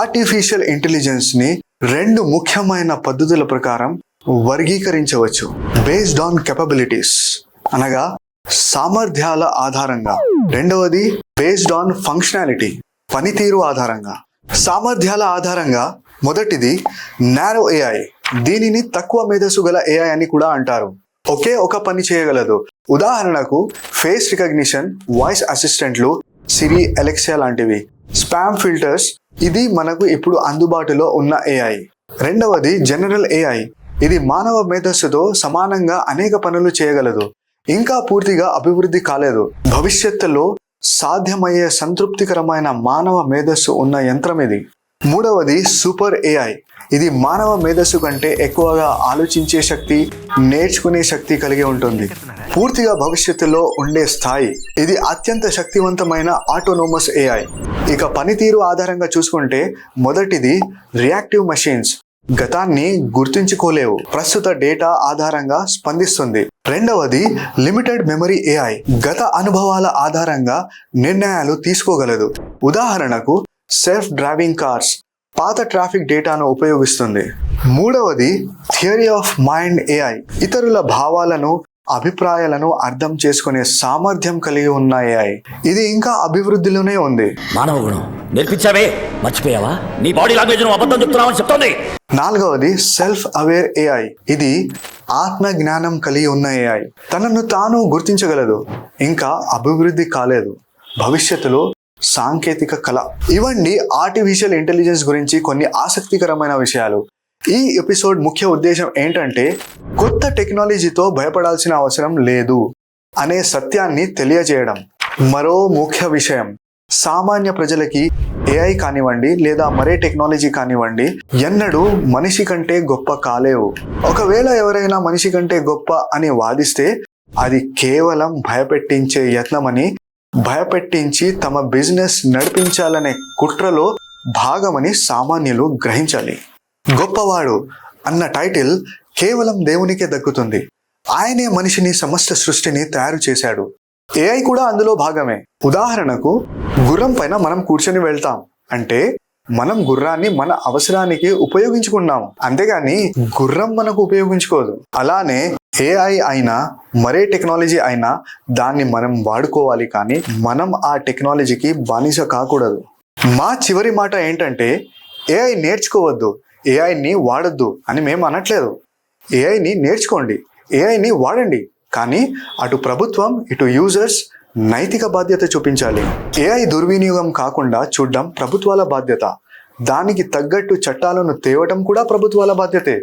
Artificial ఇంటెలిజెన్స్ని రెండు ముఖ్యమైన పద్ధతుల ప్రకారం వర్గీకరించవచ్చు బేస్డ్ ఆన్ కెపబిలిటీస్ అనగా సామర్థ్యాల ఆధారంగా. రెండవది బేస్డ్ ఆన్ ఫంక్షనాలిటీ పనితీరు ఆధారంగా. సామర్థ్యాల ఆధారంగా మొదటిది నారో ఏఐ దీనిని తక్కువ మేధస్సు గల ఏఐ అని కూడా అంటారు. ఒకే ఒక పని చేయగలదు. ఉదాహరణకు ఫేస్ రికగ్నిషన్ వాయిస్ అసిస్టెంట్లు సిరి ఎలెక్సియా లాంటివి. స్పామ్ ఫిల్టర్స్ ఇది మనకు ఇప్పుడు అందుబాటులో ఉన్న ఏఐ రెండవది జనరల్ ఏఐ ఇది మానవ మేధస్సుతో సమానంగా అనేక పనులు చేయగలదు. ఇంకా పూర్తిగా అభివృద్ధి కాలేదు. భవిష్యత్తులో సాధ్యమయ్యే సంతృప్తికరమైన మానవ మేధస్సు ఉన్న యంత్రం ఇది. మూడవది సూపర్ ఏఐ ఇది మానవ మేధస్సు కంటే ఎక్కువగా ఆలోచించే శక్తి నేర్చుకునే శక్తి కలిగి ఉంటుంది. పూర్తిగా భవిష్యత్తులో ఉండే స్థాయి. ఇది అత్యంత శక్తివంతమైన ఆటోనోమస్ ఏఐ ఇక పనితీరు ఆధారంగా చూసుకుంటే మొదటిది రియాక్టివ్ మెషిన్స్ గతాన్ని గుర్తించుకోలేవు. ప్రస్తుత డేటా ఆధారంగా స్పందిస్తుంది. రెండవది లిమిటెడ్ మెమరీ ఏఐ గత అనుభవాల ఆధారంగా నిర్ణయాలు తీసుకోగలదు. ఉదాహరణకు సెల్ఫ్ డ్రైవింగ్ కార్స్ పాత ట్రాఫిక్ డేటాను ఉపయోగిస్తుంది. మూడవది థియరీ ఆఫ్ మైండ్ ఏఐ ఇతరుల భావాలను అభిప్రాయాలను అర్థం చేసుకునే సామర్థ్యం కలిగి ఉన్న ఏఐ ఇది ఇంకా అభివృద్ధిలోనే ఉంది. మానవ గుణం. నేర్పించావే? మర్చిపోయావా? నీ బాడీ లాంగ్వేజ్ అబద్ధం చెప్తున్నావని చెప్తోంది. నాలుగవది సెల్ఫ్ అవేర్ ఏఐ ఇది ఆత్మ జ్ఞానం కలిగి ఉన్న ఏఐ తనను తాను గుర్తించగలదు ఇంకా అభివృద్ధి కాలేదు. భవిష్యత్తులో సాంకేతిక కళ. ఇవన్నీ ఆర్టిఫిషియల్ ఇంటెలిజెన్స్ గురించి కొన్ని ఆసక్తికరమైన విషయాలు. ఈ ఎపిసోడ్ ముఖ్య ఉద్దేశం ఏంటంటే కొత్త టెక్నాలజీతో భయపడాల్సిన అవసరం లేదు అనే సత్యాన్ని తెలియజేయడం మరో ముఖ్య విషయం. సామాన్య ప్రజలకి ఏఐ కానివ్వండి లేదా మరే టెక్నాలజీ కానివ్వండి ఎన్నడూ మనిషి కంటే గొప్ప కాలేవు. ఒకవేళ ఎవరైనా మనిషి కంటే గొప్ప అని వాదిస్తే అది కేవలం భయపెట్టించే యత్నమని భయపెట్టించి తమ బిజినెస్ నడిపించాలనే కుట్రలో భాగమని సామాన్యులు గ్రహించాలి. గొప్పవాడు అన్న టైటిల్ కేవలం దేవునికే దక్కుతుంది. ఆయనే మనిషిని సమస్త సృష్టిని తయారు చేశాడు. ఏఐ కూడా అందులో భాగమే. ఉదాహరణకు గుర్రం పైన మనం కూర్చొని వెళ్తాం. అంటే మనం గుర్రాన్ని మన అవసరానికి ఉపయోగించుకున్నాం. అంతేగాని గుర్రం మనకు ఉపయోగించుకోదు. అలానే ఏఐ అయినా మరే టెక్నాలజీ అయినా దాన్ని మనం వాడుకోవాలి కానీ మనం ఆ టెక్నాలజీకి బానిస కాకూడదు. మా చివరి మాట ఏంటంటే ఏఐ నేర్చుకోవద్దు. ఏఐని వాడద్దు అని మేము అనట్లేదు. ఏఐని నేర్చుకోండి. ఏఐని వాడండి. కానీ అటు ప్రభుత్వం ఇటు యూజర్స్ నైతిక బాధ్యత చూపించాలి. ఏఐ దుర్వినియోగం కాకుండా చూడడం ప్రభుత్వాల బాధ్యత. దానికి తగ్గట్టు చట్టాలను తేవటం కూడా ప్రభుత్వాల బాధ్యతే.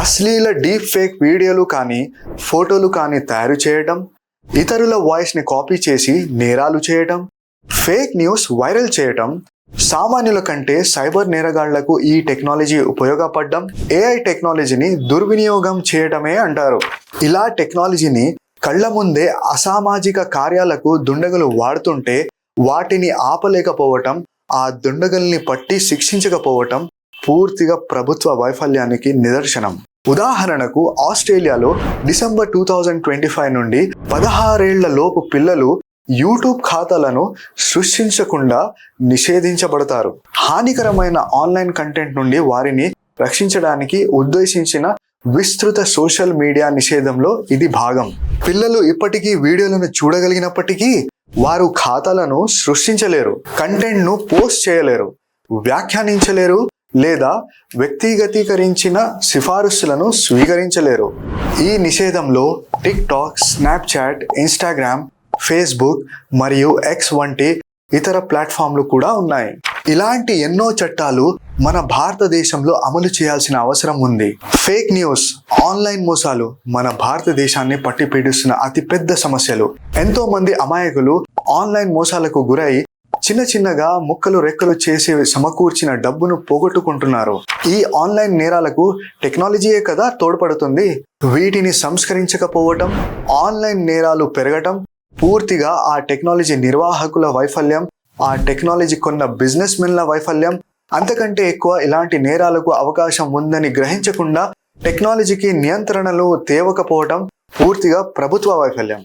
అశ్లీల డీప్ ఫేక్ వీడియోలు కానీ ఫోటోలు కానీ తయారు చేయడం ఇతరుల వాయిస్ని కాపీ చేసి నేరాలు చేయటం ఫేక్ న్యూస్ వైరల్ చేయటం సామాన్యుల కంటే సైబర్ నేరగాళ్ళకు ఈ టెక్నాలజీ ఉపయోగపడడం ఏఐ టెక్నాలజీని దుర్వినియోగం చేయడమే అంటారు. ఇలా టెక్నాలజీని కళ్ళ ముందే అసామాజిక కార్యాలకు దుండగులు వాడుతుంటే వాటిని ఆపలేకపోవటం ఆ దుండగుల్ని పట్టి శిక్షించకపోవటం పూర్తిగా ప్రభుత్వ వైఫల్యానికి నిదర్శనం. ఉదాహరణకు ఆస్ట్రేలియాలో December two thousand twenty five నుండి పదహారేళ్ళ లోపు పిల్లలు యూట్యూబ్ ఖాతాలను సృష్టించకుండా నిషేధించబడతారు. హానికరమైన ఆన్లైన్ కంటెంట్ నుండి వారిని రక్షించడానికి ఉద్దేశించిన విస్తృత సోషల్ మీడియా నిషేధంలో ఇది భాగం. పిల్లలు ఇప్పటికీ వీడియోలను చూడగలిగినప్పటికీ వారు ఖాతాలను సృష్టించలేరు కంటెంట్ను పోస్ట్ చేయలేరు వ్యాఖ్యానించలేరు లేదా వ్యక్తిగతీకరించిన సిఫారసులను స్వీకరించలేరు. ఈ నిషేధంలో tik tok Snapchat Instagram Facebook మరియు ఎక్స్ వంటి ఇతర ప్లాట్ఫామ్లు కూడా ఉన్నాయి. ఇలాంటి ఎన్నో చట్టాలు మన భారతదేశంలో అమలు చేయాల్సిన అవసరం ఉంది. ఫేక్ న్యూస్ ఆన్లైన్ మోసాలు మన భారతదేశాన్ని పట్టి పీడిస్తున్న అతిపెద్ద సమస్యలు. ఎంతో మంది అమాయకులు ఆన్లైన్ మోసాలకు గురై చిన్న చిన్నగా ముక్కలు రెక్కలు చేసి సమకూర్చిన డబ్బును పోగొట్టుకుంటున్నారు. ఈ ఆన్లైన్ నేరాలకు టెక్నాలజీయే కదా తోడ్పడుతుంది? వీటిని సంస్కరించకపోవటం ఆన్లైన్ నేరాలు పెరగటం పూర్తిగా ఆ టెక్నాలజీ నిర్వాహకుల వైఫల్యం ఆ టెక్నాలజీ కొన్న బిజినెస్ మెన్ల వైఫల్యం అంతకంటే ఎక్కువ ఇలాంటి నేరాలకు అవకాశం ఉందని గ్రహించకుండా టెక్నాలజీకి నియంత్రణలు తేవకపోవటం పూర్తిగా ప్రభుత్వ వైఫల్యం.